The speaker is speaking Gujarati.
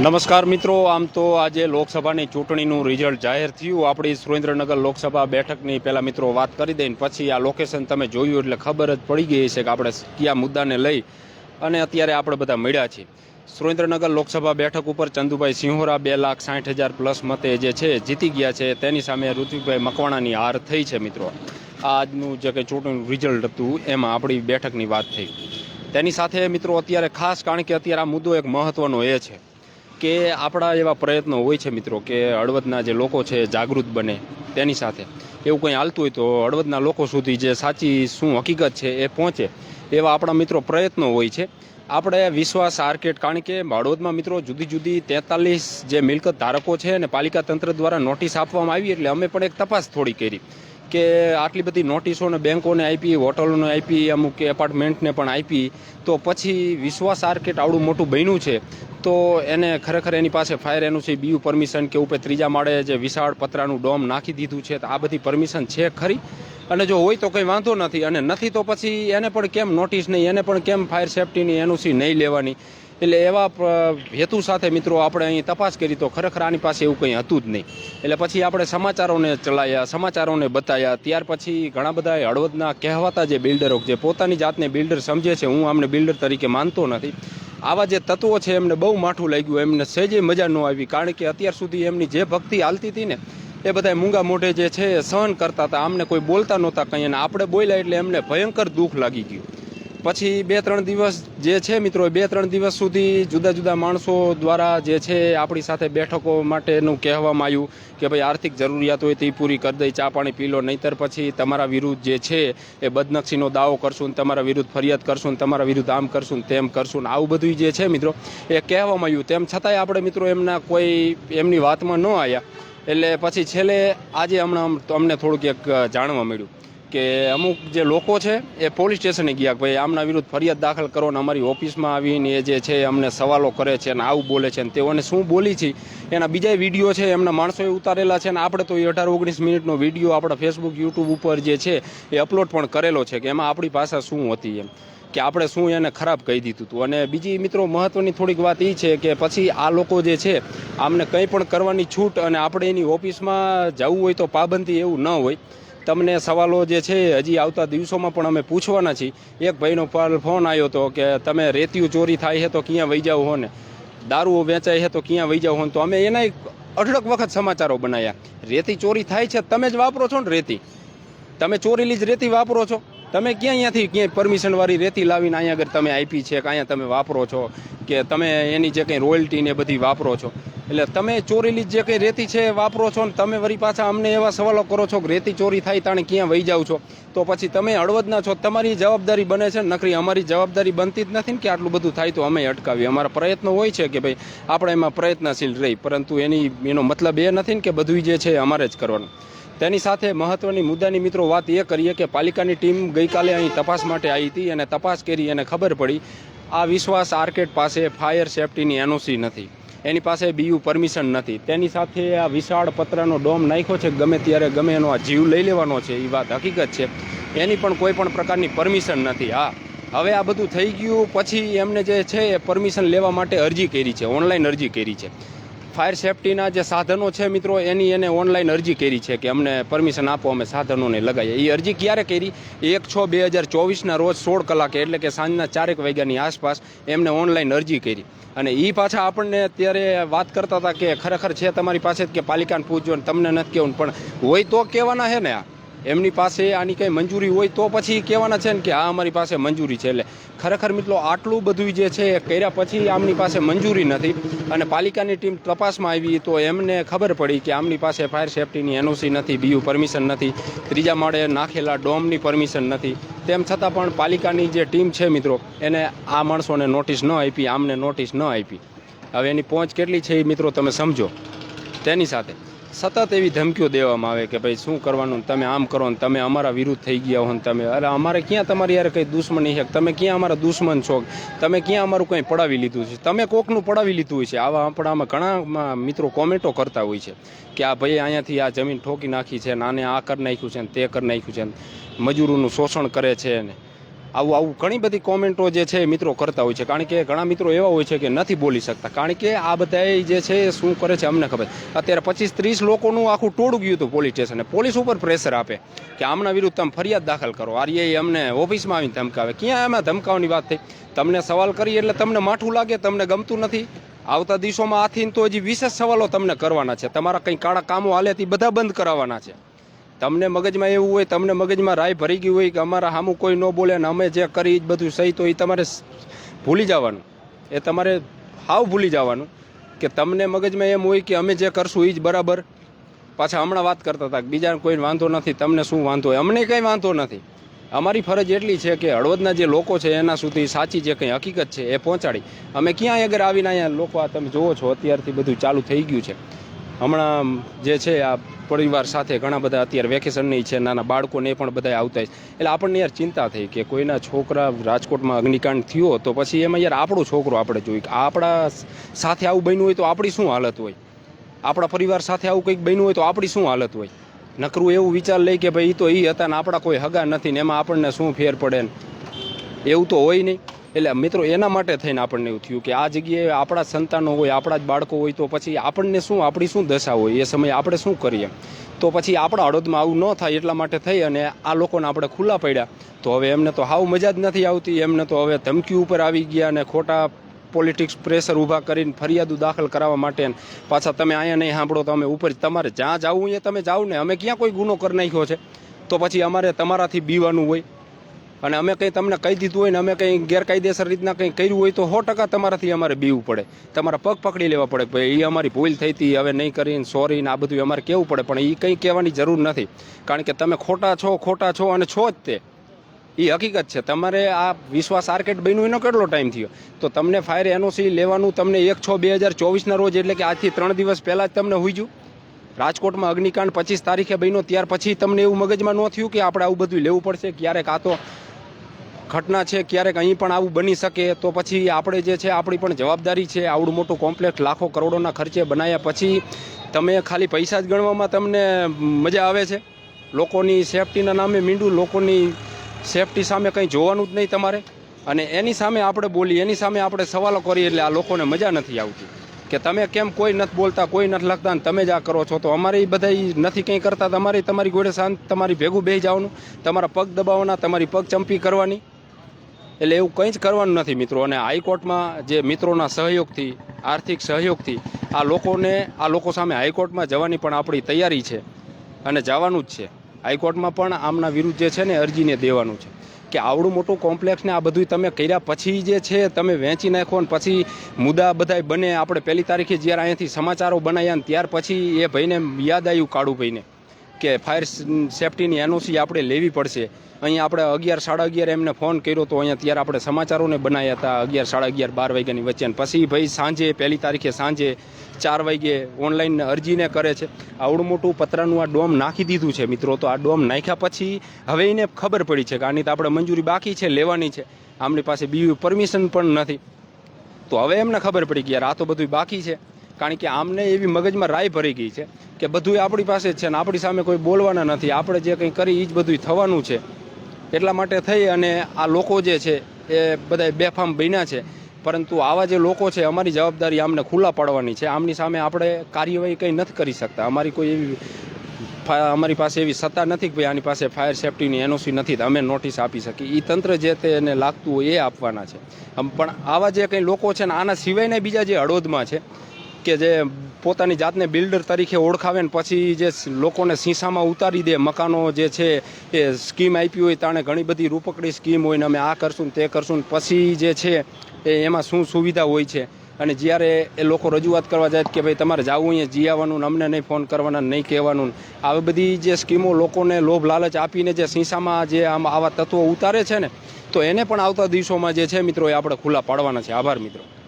નમસ્કાર મિત્રો, આમ તો આજે લોકસભાની ચૂંટણીનું રિઝલ્ટ જાહેર થયું. આપણી સુરેન્દ્રનગર લોકસભા બેઠકની પહેલાં મિત્રો વાત કરી દઈને પછી આ લોકેશન તમે જોયું એટલે ખબર જ પડી ગઈ છે કે આપણે કયા મુદ્દાને લઈ અને અત્યારે આપણે બધા મળ્યા છીએ. સુરેન્દ્રનગર લોકસભા બેઠક ઉપર ચંદુભાઈ સિંહોરા બે લાખ સાઠ હજાર પ્લસ મતે જે છે જીતી ગયા છે. તેની સામે ઋત્વિકભાઈ મકવાણાની હાર થઈ છે મિત્રો. આજનું જે કંઈ ચૂંટણીનું રિઝલ્ટ હતું, એમાં આપણી બેઠકની વાત થઈ. તેની સાથે મિત્રો અત્યારે ખાસ કારણ કે અત્યારે આ મુદ્દો એક મહત્વનો એ છે. કે આપણા એવા પ્રયત્નો હોય છે મિત્રો કે હળવદના જે લોકો છે જાગૃત બને તેની સાથે. એવું કંઈ હાલતું હોય તો હળવદના લોકો સુધી જે સાચી શું હકીકત છે એ પહોંચે એવા આપણા મિત્રો પ્રયત્નો હોય છે. આપણે વિશ્વાસ આર્કેટ કારણ કે હળવદમાં મિત્રો જુદી જુદી તેતાલીસ જે મિલકત ધારકો છે અને પાલિકા તંત્ર દ્વારા નોટિસ આપવામાં આવી એટલે અમે પણ એક તપાસ થોડી કરી. કે આટલી બધી નોટિસોને, બેંકોને આપી, હોટલોને આપી, અમુક એપાર્ટમેન્ટને પણ આપી, તો પછી વિશ્વાસ આર્કેટ આવડું મોટું બન્યું છે, તો એને ખરેખર એની પાસે ફાયર એનું છે, બીયું પરમિશન કે ઉપર ત્રીજા માળે જે વિશાળ પતરાનું ડોમ નાખી દીધું છે, તો આ બધી પરમિશન છે ખરી? અને જો હોય તો કંઈ વાંધો નથી, અને નથી તો પછી એને પણ કેમ નોટિસ નહીં, એને પણ કેમ ફાયર સેફટીની એનઓસી નહીં લેવાની? એટલે એવા હેતુ સાથે મિત્રો આપણે અહીં તપાસ કરી તો ખરેખર આની પાસે એવું કંઈ હતું જ નહીં. એટલે પછી આપણે સમાચારોને ચલાવ્યા સમાચારોને બતાવ્યા ત્યાર પછી ઘણા બધા હળવદના કહેવાતા જે બિલ્ડરો જે પોતાની જાતને બિલ્ડર સમજે છે, હું આમને બિલ્ડર તરીકે માનતો નથી. આવા જે તત્વો છે એમને બહુ માઠું લાગ્યું, એમને સહેજે મજા ન આવી. કારણ કે અત્યાર સુધી એમની જે ભક્તિ હાલતી હતી ને, એ બધા મૂંગા મોઢે જે છે સહન કરતા હતા. આમને કોઈ બોલતા નહોતા કંઈ અને આપણે બોલ્યા એટલે એમને ભયંકર દુઃખ લાગી ગયું. પછી બે ત્રણ દિવસ જે છે મિત્રો, બે ત્રણ દિવસ સુધી જુદા જુદા માણસો દ્વારા જે છે આપણી સાથે બેઠકો માટેનું કહેવામાં આવ્યું કે ભાઈ આર્થિક જરૂરિયાત હોય તે પૂરી કરી દઈ, ચા પાણી પી લો, નહીંતર પછી તમારા વિરુદ્ધ જે છે એ બદનક્ષીનો દાવો કરશું ને તમારા વિરુદ્ધ ફરિયાદ કરશું ને તમારા વિરુદ્ધ આમ કરશું તેમ કરશું ને આવું બધું જે છે મિત્રો એ કહેવામાં આવ્યું. તેમ છતાંય આપણે મિત્રો એમના કોઈ એમની વાતમાં ન આવ્યા એટલે પછી છેલ્લે આજે હમણાં અમને થોડુંક એક જાણવા મળ્યું. કે અમુક જે લોકો છે, એ પોલીસ સ્ટેશને ગયા ભાઈ આમના વિરુદ્ધ ફરિયાદ દાખલ કરો ને અમારી ઓફિસમાં આવીને એ જે છે અમને સવાલો કરે છે અને આવું બોલે છે ને તેઓને શું બોલી છે? એના બીજા વીડિયો છે, એમના માણસોએ ઉતારેલા છે ને આપણે તો એ અઢાર ઓગણીસ મિનિટનો વીડિયો આપણા ફેસબુક યુટ્યુબ ઉપર જે છે એ અપલોડ પણ કરેલો છે કે એમાં આપણી ભાષા શું હતી એમ. કે આપણે શું એને ખરાબ કહી દીધું હતું અને બીજી મિત્રો મહત્ત્વની થોડીક વાત એ છે કે પછી આ લોકો જે છે આમને કંઈ પણ કરવાની છૂટ અને આપણે એની ઓફિસમાં જવું હોય તો પાબંદી એવું ન હોય. તમને સવાલો જે છે હજી આવતા દિવસોમાં પણ અમે પૂછવાના છીએ. એક ભાઈનો પર ફોન આવ્યો હતો કે તમે રેતીયું ચોરી થાય છે તો ક્યાં વહી જાવ હો ને? દારૂઓ વેચાય છે તો ક્યાં વહી જાવ હો તો અમે એના અઢળક વખત સમાચારો બનાવ્યા રેતી ચોરી થાય છે, તમે જ વાપરો છો ને રેતી? તમે ચોરેલી જ રેતી વાપરો છો? તમે ક્યાં અહીંયાથી ક્યાંય પરમિશનવાળી રેતી લાવીને અહીંયા આગળ તમે આપી છે કે અહીંયા તમે વાપરો છો? કે તમે એની જે કંઈ રોયલ્ટી ને બધી વાપરો છો? એટલે તમે ચોરેલી જે કંઈ રેતી છે વાપરો છો ને તમે વળી પાછા અમને એવા સવાલો કરો છો કે રેતી ચોરી થાય તાણે ક્યાં વહી જાઓ છો? તો પછી તમે હળવદના છો, તમારી જવાબદારી બને છે નકરી અમારી જવાબદારી બનતી જ નથી ને કે આટલું બધું થાય તો અમે અટકાવીએ. અમારા પ્રયત્નો હોય છે કે ભાઈ આપણે એમાં પ્રયત્નશીલ રહી, પરંતુ એની, એનો મતલબ એ નથી ને કે બધું જે છે અમારે જ કરવાનું. તેની સાથે મહત્વની મુદ્દાની મિત્રો વાત એ કરીએ કે પાલિકાની ટીમ ગઈકાલે અહીં તપાસ માટે આવી હતી અને તપાસ કરી અને ખબર પડી, આ વિશ્વાસ આર્કેટ પાસે ફાયર સેફટીની એનઓસી નથી. એની પાસે બીયુ પરમિશન નથી. તેની સાથે આ વિશાળ પતરાનો ડોમ નાખ્યો છે. ગમે ત્યારે ગમે એનો આ જીવ લઈ લેવાનો છે એ વાત હકીકત છે. એની પણ કોઈ પણ પ્રકારની પરમિશન નથી. હા, હવે આ બધું થઈ ગયું. પછી એમને જે છે એ પરમિશન લેવા માટે અરજી કરી છે. ઓનલાઈન અરજી કરી છે. ફાયર સેફટીના જે સાધનો છે મિત્રો, એની એને ઓનલાઈન અરજી કરી છે કે અમને પરમિશન આપો, અમે સાધનોને લગાવીએ. એ અરજી ક્યારે કરી? એક છ બે હજાર ચોવીસના રોજ સોળ કલાકે, એટલે કે સાંજના ચારેક વાગ્યાની આસપાસ એમને ઓનલાઈન અરજી કરી. અને એ પાછા આપણને અત્યારે વાત કરતા હતા કે ખરેખર છે તમારી પાસે કે પાલિકાને પૂછજો તમને નથી કહેવું પણ હોય તો કહેવાના છે ને આ. એમની પાસે આની કંઈ મંજૂરી હોય તો પછી કહેવાના છે ને કે આ અમારી પાસે મંજૂરી છે. એટલે ખરેખર મિત્રો, આટલું બધું જે છે એ કર્યા પછી આમની પાસે મંજૂરી નથી અને પાલિકાની ટીમ તપાસમાં આવી તો એમને ખબર પડી કે આમની પાસે ફાયર સેફટીની એનઓસી નથી, બીયું પરમિશન નથી, ત્રીજા માળે નાખેલા ડોમની પરમિશન નથી. તેમ છતાં પણ પાલિકાની જે ટીમ છે મિત્રો, એને આ માણસોને નોટિસ ન આપી, આમને નોટિસ ન આપી. હવે એની પહોંચ કેટલી છે એ મિત્રો તમે સમજો. તેની સાથે. સતત એવી ધમકીઓ દેવામાં આવે કે ભાઈ શું કરવાનું, તમે આમ કરો ને તમે અમારા વિરુદ્ધ થઈ ગયા હો ને તમે. અરે અમારે ક્યાં તમારી યાર કંઈ દુશ્મની છે? તમે ક્યાં અમારા દુશ્મન છો? તમે ક્યાં અમારું કંઈ પડાવી લીધું છે? તમે કોકનું પડાવી લીધું હોય છે? આવા આપણામાં ઘણા મિત્રો કોમેન્ટો કરતા હોય છે કે આ ભાઈ અહીંયાથી આ જમીન ઠોકી નાખી છે ને આને આ કરી નાખ્યું છે ને તે કરી નાખ્યું છે ને મજૂરોનું શોષણ કરે છે ને. આવું આવું ઘણી બધી કોમેન્ટો જે છે મિત્રો કરતા હોય છે. કારણ કે ઘણા મિત્રો એવા હોય છે કે નથી બોલી શકતા. કારણ કે આ બધા જે છે શું કરે છે અમને ખબર. અત્યારે પચીસ ત્રીસ લોકોનું આખું ટોળું ગયું હતું પોલીસ સ્ટેશને. પોલીસ ઉપર પ્રેશર આપે કે આમના વિરુદ્ધ તમે ફરિયાદ દાખલ કરો. આર્ય અમને ઓફિસમાં આવીને ધમકાવે. ક્યાં એમાં ધમકાવાની વાત થઈ? તમને સવાલ કરી એટલે તમને માઠું લાગે, તમને ગમતું નથી? આવતા દિવસોમાં આથી તો હજી વિશેષ સવાલો તમને કરવાના છે. તમારા કંઈ કાળા કામો હાલે તે બધા બંધ કરાવવાના છે. તમને મગજમાં એવું હોય, તમને મગજમાં રાય ભરી ગઈ હોય કે અમારા સામું કોઈ ન બોલે ને અમે જે કરી જ બધું સહી, તો એ તમારે ભૂલી જવાનું. એ તમારે હાવ ભૂલી જવાનું કે તમને મગજમાં એમ હોય કે અમે જે કરશું એ જ બરાબર. પાછા હમણાં વાત કરતા હતા કે બીજાને કોઈ વાંધો નથી, તમને શું વાંધો હોય? અમને કંઈ વાંધો નથી. અમારી ફરજ એટલી છે કે હળવદના જે લોકો છે એના સુધી સાચી જે કંઈ હકીકત છે એ પહોંચાડી. અમે ક્યાં આગળ આવીને અહીંયા લોકો આ તમે જુઓ છો, અત્યારથી બધું ચાલુ થઈ ગયું છે. હમણાં જે છે આ પરિવાર સાથે ઘણા બધા અત્યારે વેકેશનની છે, નાના બાળકોને પણ બધા આવતા એટલે આપણને યાર ચિંતા થઈ કે કોઈના છોકરા રાજકોટમાં અગ્નિકાંડ થયો તો પછી એમાં યાર આપણો છોકરો આપણે જોઈએ કે આપણા સાથે આવું બન્યું હોય તો આપણી શું હાલત હોય? આપણા પરિવાર સાથે આવું કંઈક બન્યું હોય તો આપણી શું હાલત હોય? નકરું એવું વિચાર લઈ કે ભાઈ એ તો એ હતા ને આપણા કોઈ હગા નથી ને એમાં આપણને શું ફેર પડે ને? એવું તો હોય નહીં. એટલે મિત્રો, એના માટે થઈને આપણને એવું થયું કે આ જગ્યાએ આપણા સંતાનો હોય, આપણા જ બાળકો હોય, તો પછી આપણને શું, આપણી શું દશા હોય, એ સમયે આપણે શું કરીએ? તો પછી આપણા હળદમાં આવું ન થાય એટલા માટે થઈ અને આ લોકોને આપણે ખુલ્લા પડ્યા. તો હવે એમને તો હાવ મજા જ નથી આવતી. એમને તો હવે ધમકી ઉપર આવી ગયા અને ખોટા પોલિટિક્સ પ્રેશર ઊભા કરીને ફરિયાદો દાખલ કરાવવા માટે પાછા તમે અહીંયા નહીં સાંભળો તો અમે ઉપર તમારે જ્યાં જવું એ તમે જાઓ ને, અમે ક્યાં કોઈ ગુનો કરી નાખ્યો છે? તો પછી અમારે તમારાથી બીવાનું હોય. અને અમે કંઈ તમને કહી દીધું હોય ને અમે કંઈ ગેરકાયદેસર રીતના કંઈ કર્યું હોય તો સો ટકા તમારાથી અમારે બીવું પડે. તમારા પગ પકડી લેવા પડે ભાઈ એ અમારી ભૂલ થઈ હતી, હવે નહીં કરીને સોરી ને આ બધું અમારે કહેવું પડે, પણ એ કંઈ કહેવાની જરૂર નથી. કારણ કે તમે ખોટા છો ખોટા છો અને છો જ તે. એ હકીકત છે. તમારે આ વિશ્વાસ આર્કેટ બન્યું એનો કેટલો ટાઈમ થયો? તો તમને ફાયર એનઓસી લેવાનું તમને એક છ બે હજાર ચોવીસના રોજ એટલે કે આજથી ત્રણ દિવસ પહેલાં જ તમને હુઈજું રાજકોટમાં અગ્નિકાંડ પચીસ તારીખે બન્યો, ત્યાર પછી તમને એવું મગજમાં ન થયું કે આપણે આવું બધું લેવું પડશે? ક્યારેક આ તો ઘટના છે, ક્યારેક અહીં પણ આવું બની શકે, તો પછી આપણે જે છે, આપણી પણ જવાબદારી છે, આવડું મોટું કોમ્પ્લેક્સ લાખો કરોડોના ખર્ચે બનાવ્યા પછી તમે ખાલી પૈસા જ ગણવામાં તમને મજા આવે છે? લોકોની સેફટીના નામે મીંડું, લોકોની સેફટી સામે કંઈ જોવાનું જ નહીં તમારે? અને એની સામે આપણે બોલીએ એની સામે આપણે સવાલો કરીએ એટલે આ લોકોને મજા નથી આવતી. કે તમે કેમ કોઈ નથી બોલતા, કોઈ નથી લખતા અને તમે જ આ કરો છો? તો અમારે બધા નથી કંઈ કરતા. તમારી તમારી ગોળે શાંત, તમારી ભેગું બેસી જવાનું. તમારા પગ દબાવવાના, તમારી પગ ચંપી કરવાની. એટલે એવું કંઈ જ કરવાનું નથી મિત્રો. અને હાઈકોર્ટમાં જે મિત્રોના સહયોગથી, આર્થિક સહયોગથી આ લોકોને, આ લોકો સામે હાઈકોર્ટમાં જવાની પણ આપણી તૈયારી છે. અને જવાનું જ છે. હાઈકોર્ટમાં પણ આમના વિરુદ્ધ જે છે ને અરજીને દેવાનું છે. કે આવડું મોટું કોમ્પ્લેક્સને આ બધું તમે કર્યા પછી જે છે તમે વેચી નાખો ને પછી મુદ્દા બધાય બને. આપણે પહેલી તારીખે જ્યારે અહીંયાથી સમાચારો બનાવ્યા ને ત્યાર પછી એ ભાઈને યાદ આવ્યું કાળુભાઈને. કે ફાયર સેફટીની એનઓસી આપણે લેવી પડશે. અહીંયા આપણે અગિયાર સાડા અગિયાર એમને ફોન કર્યો તો અહીંયા ત્યારે આપણે સમાચારોને બનાવ્યા હતા અગિયાર સાડા અગિયાર બાર વાગ્યાની વચ્ચે પછી ભાઈ સાંજે, પહેલી તારીખે સાંજે ચાર વાગે ઓનલાઈન અરજીને કરે છે. આવડું મોટું પતરાનું આ ડોમ નાખી દીધું છે મિત્રો. તો આ ડોમ નાખ્યા પછી હવે એને ખબર પડી છે કે આની તો આપણે મંજૂરી બાકી છે, લેવાની છે. આમની પાસે બીજું પરમિશન પણ નથી. તો હવે એમને ખબર પડી કે યાર આ તો બધું બાકી છે. કારણ કે આમને એવી મગજમાં રાય ભરી ગઈ છે કે બધું આપણી પાસે જ છે ને આપણી સામે કોઈ બોલવાના નથી. આપણે જે કંઈ કરી એ જ બધું થવાનું છે. એટલા માટે થઈ અને આ લોકો જે છે એ બધા બેફામ બન્યા છે. પરંતુ આવા જે લોકો છે, અમારી જવાબદારી આમને ખુલ્લા પાડવાની છે. આમની સામે આપણે કાર્યવાહી કંઈ નથી કરી શકતા. અમારી કોઈ એવી અમારી પાસે એવી સત્તા નથી કે ભાઈ આની પાસે ફાયર સેફટીની એનઓસી નથી અમે નોટિસ આપી શકીએ. એ તંત્ર જે તે એને લાગતું હોય એ આપવાના છે. પણ આવા જે કંઈ લોકો છે ને, આના સિવાયના બીજા જે હળોદમાં છે કે જે પોતાની જાતને બિલ્ડર તરીકે ઓળખાવે ને પછી જે લોકોને શીશામાં ઉતારી દે મકાનો જે છે એ સ્કીમ આપી હોય તાણે ઘણી બધી રૂપકડી સ્કીમ હોય ને અમે આ કરશું તે કરશું ને પછી જે છે એ એમાં શું સુવિધા હોય છે. અને જ્યારે એ લોકો રજૂઆત કરવા જાય કે ભાઈ તમારે જવું અહીંયા જી આવવાનું ને અમને નહીં ફોન કરવાના નહીં કહેવાનું આવી બધી જે સ્કીમો લોકોને લોભ લાલચ આપીને જે શીશામાં જે આમ આવા તત્વો ઉતારે છે ને, તો એને પણ આવતા દિવસોમાં જે છે મિત્રો એ આપણે ખુલ્લા પાડવાના છે. આભાર મિત્રો.